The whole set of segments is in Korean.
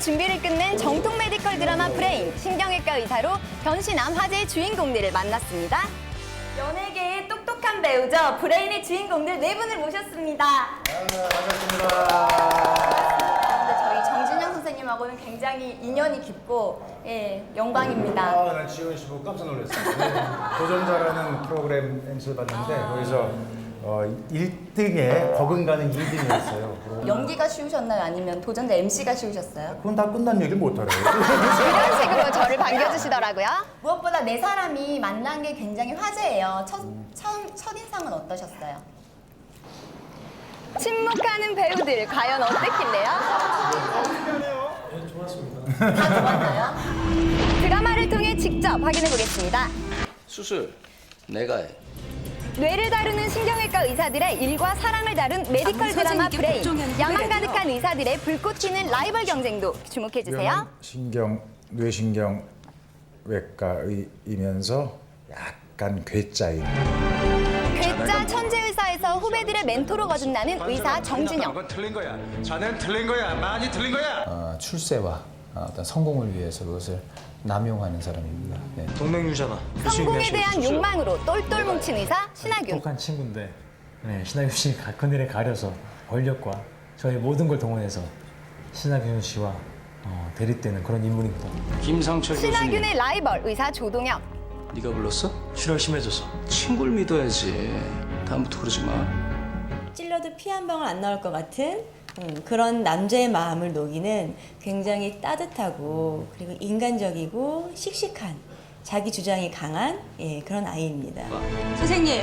준비를 끝낸 정통 메디컬 드라마 브레인 신경외과 의사로 변신한 화제의 주인공들을 만났습니다. 연예계의 똑똑한 배우죠. 브레인의 주인공들 네 분을 모셨습니다. 근데 저희 정진영 선생님하고는 굉장히 인연이 깊고 예, 영광입니다. 아, 난 지원 씨 보고 깜짝 놀랐어요. 네, 도전자라는 프로그램 MC를 봤는데 거기서 어, 1등에 버금가는 2등이었어요. 연기가 쉬우셨나요? 아니면 도전자 MC가 쉬우셨어요? 그건 다 끝난 얘기를 못하래요. 이런 식으로 저를 반겨주시더라고요. 무엇보다 네 사람이 만난 게 굉장히 화제예요. 첫, 처음, 첫인상은 어떠셨어요? 침묵하는 배우들 과연 어땠길래요? 좋았습니다. 다 좋았나요? 드라마를 통해 직접 확인해 보겠습니다. 수술 내가 해. 뇌를 다루는 신경외과 의사들의 일과 사랑을 다룬 메디컬 드라마 브레인. 야망 가득한 의사들의 불꽃 튀는 라이벌 경쟁도 주목해 주세요. 신경 뇌신경 외과이면서 약간 괴짜인. 괴짜 천재 의사에서 후배들의 멘토로 거듭나는 의사 정진영. 그건 틀린 거야. 자네는 틀린 거야. 많이 틀린 거야. 어, 출세와 어, 어떤 성공을 위해서 그것을 남용하는 사람입니다. 네. 동맹 유잖아. 성공에 대한 욕망으로 똘똘 뭉친 의사 신하균. 똑똑한 친구인데 네, 신하균 씨 그늘에 가려서 권력과 저의 모든 걸 동원해서 신하균 씨와 어, 대립되는 그런 인물입니다. 김상철 교수님. 신하균의 라이벌 의사 조동혁. 네가 불렀어? 실력 심해져서. 친구를 믿어야지. 다음부터 그러지 마. 찔러도 피 한 방울 안 나올 것 같은 음, 그런 남자의 마음을 녹이는 굉장히 따뜻하고 그리고 인간적이고 씩씩한 자기 주장이 강한 예, 그런 아이입니다. 선생님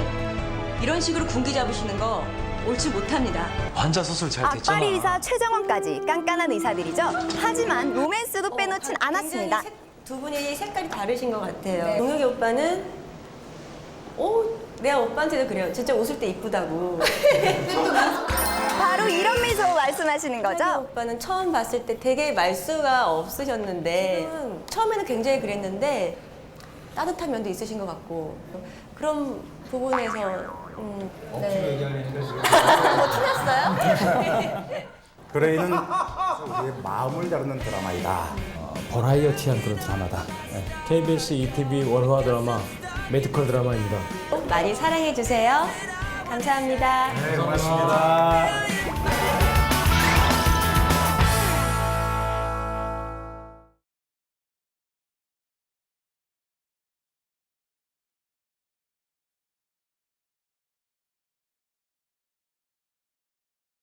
이런 식으로 군기 잡으시는 거 옳지 못합니다. 환자 수술 잘 됐잖아. 악바리 의사 최정원까지 깐깐한 의사들이죠. 하지만 로맨스도 빼놓진 않았습니다. 굉장히 색- 두 분이 색깔이 다르신 것 같아요. 동혁이 오빠는 오 내가 오빠한테도 그래요. 진짜 웃을 때 이쁘다고. 바로 이런 미소 말씀하시는 동혁이 거죠? 오빠는 처음 봤을 때 되게 말수가 없으셨는데 처음에는 굉장히 그랬는데 따뜻한 면도 있으신 것 같고 그런 부분에서 음, 네. 뭐 틀렸어요? 브레인은 우리의 마음을 다루는 드라마이다. 어, 버라이어티한 그런 드라마다. KBS ETV 월화 드라마 메디컬 드라마입니다. 많이 사랑해 주세요. 감사합니다. 네, 고맙습니다.